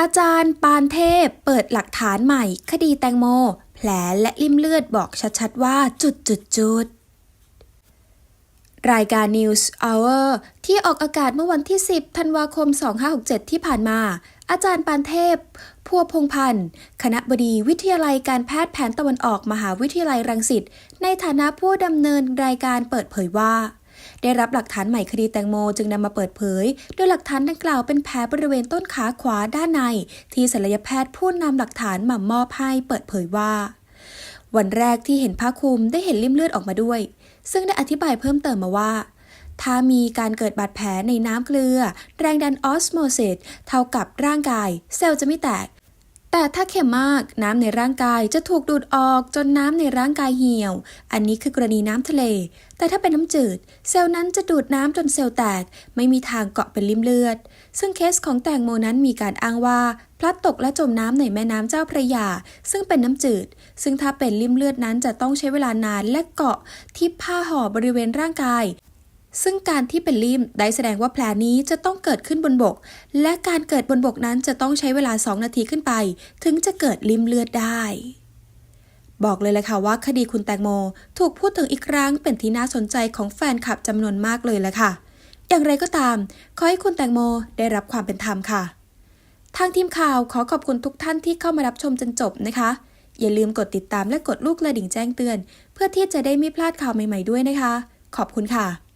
อาจารย์ปานเทพเปิดหลักฐานใหม่ คดีแตงโม แผลและลิ่มเลือดบอกชัดๆว่าจุดจุดจุดรายการ News Hour ที่ออกอากาศเมื่อวันที่ 10 ธันวาคม 2567 ที่ผ่านมา อาจารย์ปานเทพ พัวพงพันธ์ คณะบดีวิทยาลัยการแพทย์แผนตะวันออกมหาวิทยาลัยรังสิต ในฐานะผู้ดำเนินรายการเปิดเผยว่า ได้รับหลักฐานใหม่คดีแตงโมจึงนำมาเปิดเผย โดยหลักฐานดังกล่าวเป็นแผลบริเวณต้นขาขวาด้านใน ที่ศัลยแพทย์ผู้นำหลักฐานมามอบให้เปิดเผยว่า วันแรกที่เห็นผ้าคลุมได้เห็นริ่มเลือดออกมาด้วย ซึ่งได้อธิบายเพิ่มเติมมาว่าถ้ามีการเกิดบาดแผลในน้ำเกลือ แรงดันออสโมซิสเท่ากับร่างกาย เซลล์จะไม่แตก แต่ถ้าเค็มมากน้ำในร่างกายจะถูกดูดออกจนน้ำในร่างกายเหี่ยว อันนี้คือกรณีน้ำทะเล แต่ถ้าเป็นน้ำจืด เซลล์นั้นจะดูดน้ำจนเซลล์แตก ไม่มีทางเกาะเป็นริมเลือด ซึ่งเคสของแตงโมนั้นมีการอ้างว่า พลัดตกและจมน้ำในแม่น้ำเจ้าพระยา ซึ่งเป็นน้ำจืด ซึ่งถ้าเป็นริมเลือดนั้นจะต้องใช้เวลานานและเกาะที่ผ้าห่อบริเวณร่างกาย ซึ่งการที่เป็นลิมได้แสดงว่าแผลนี้จะต้องเกิดขึ้นบนบก และการเกิดบนบกนั้นจะต้องใช้เวลา 2 นาทีขึ้นไป ถึงจะเกิดลิมเลือดได้ บอกเลยแหละค่ะว่าคดีคุณแตงโม ถูกพูดถึงอีกครั้งเป็นที่น่าสนใจของแฟนคลับจำนวนมากเลยแหละค่ะ อย่างไรก็ตาม ขอให้คุณแตงโมได้รับความเป็นธรรมค่ะ ทางทีมข่าวขอขอบคุณทุกท่านที่เข้ามารับชมจนจบนะคะ อย่าลืมกดติดตามและกดลูกกระดิ่งแจ้งเตือน เพื่อที่จะได้ไม่พลาดข่าวใหม่ ๆด้วยนะคะ ขอบคุณค่ะ